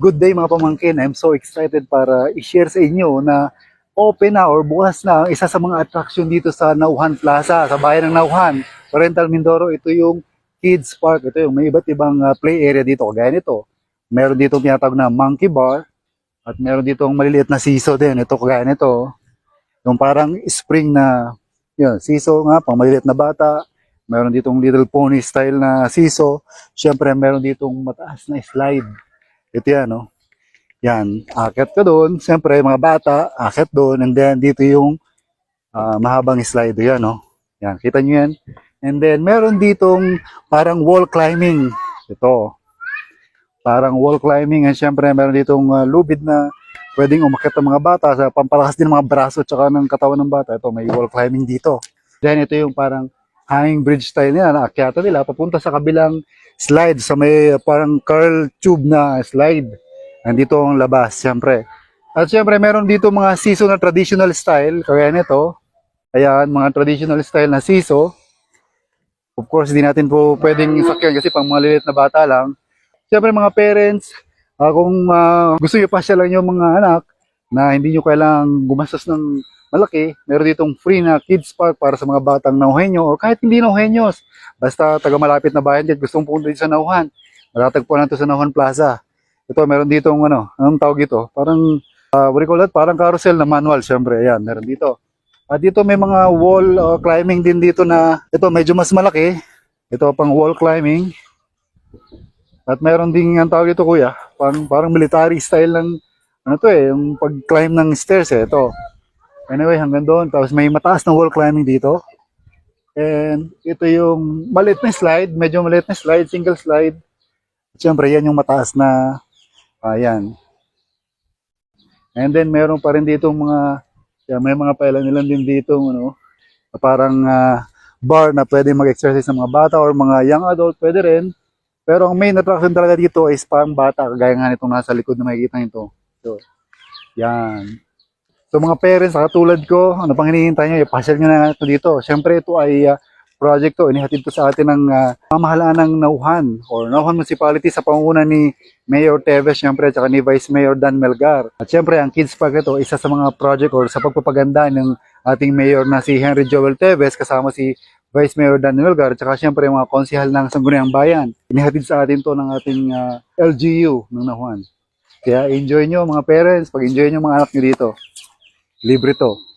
Good day mga pamangkin. I'm so excited para i-share sa inyo na open na or bukas na ang isa sa mga attraction dito sa Nauhan Plaza, sa bayan ng Nauhan, Oriental Mindoro. Ito yung Kids Park. Ito yung may iba't ibang uh, play area dito. Gaya nito. Meron dito tinatawag na Monkey Bar at meron dito maliliit na siso din. Ito kagaya nito. Yung parang spring na yun, siso nga, pang maliliit na bata. Meron ditong little pony style na siso. Siyempre, meron ditong mataas na slide. Ito yan, no? Yan, akit ka doon. Siyempre, mga bata, akit doon. And then, dito yung ah, mahabang slide. Yan, no? Yan, kita nyo yan. And then, meron ditong parang wall climbing. Ito. Parang wall climbing. And siyempre, meron ditong ah, lubid na pwedeng umakit ang mga bata sa pampalakas din ng mga braso at saka ng katawan ng bata. Ito, may wall climbing dito. Then, ito yung parang hanging bridge style nila, naakyata nila, papunta sa kabilang slide, sa may uh, parang curl tube na slide. Nandito ang labas, siyempre. At siyempre, meron dito mga siso na traditional style, kagaya nito. Ayan, mga traditional style na siso. Of course, hindi natin po pwedeng sakyan kasi pang mga lilit na bata lang. Siyempre, mga parents, ah, kung ah, gusto nyo pa siya lang yung mga anak, na hindi nyo kailangang gumastos ng malaki, meron ditong free na kids park para sa mga batang nauhenyo or kahit hindi nauhenyos. Basta taga malapit na bayan dyan, gustong pumunta dito sa Nauhan. Matatagpuan natin sa Nauhan Plaza. Ito, meron ditong ano, anong tawag ito? Parang, uh, what do you call that? Parang carousel na manual, syempre. Ayan, meron dito. At dito may mga wall uh, climbing din dito na, ito medyo mas malaki. Ito pang wall climbing. At meron ding, ang tawag ito kuya, parang, parang military style ng, ano to eh, yung pag-climb ng stairs eh, ito. Anyway, hanggang doon. Tapos may mataas na wall climbing dito. And ito yung maliit na slide, medyo maliit na slide, single slide. Siyempre, yan yung mataas na, ayan. And then, meron pa rin dito mga, yan, may mga pailan-ilan din dito, ano, parang ah, bar na pwede mag-exercise ng mga bata or mga young adult, pwede rin. Pero ang main attraction talaga dito is parang bata, kagaya nga nitong nasa likod na makikita nito. So, yan. So mga parents, katulad ko, ano pang hinihintay nyo, ipasyal nyo na ito dito. Siyempre ito ay ah, project to, inihatid to sa atin ng uh, pamahalaan ng Nauhan or Nauhan Municipality sa pangunguna ni Mayor Teves, siyempre, at saka ni Vice Mayor Dan Melgar. At siyempre, ang Kids Park ito, isa sa mga project or sa pagpapaganda ng ating mayor na si Henry Joel Teves, kasama si Vice Mayor Dan Melgar, at saka siyempre mga konsihal ng Sangguniang Bayan. Inihatid sa atin to ng ating ah, LGU ng Nauhan. Kaya enjoy nyo mga parents, pag-enjoy nyo mga anak nyo dito. Libre to.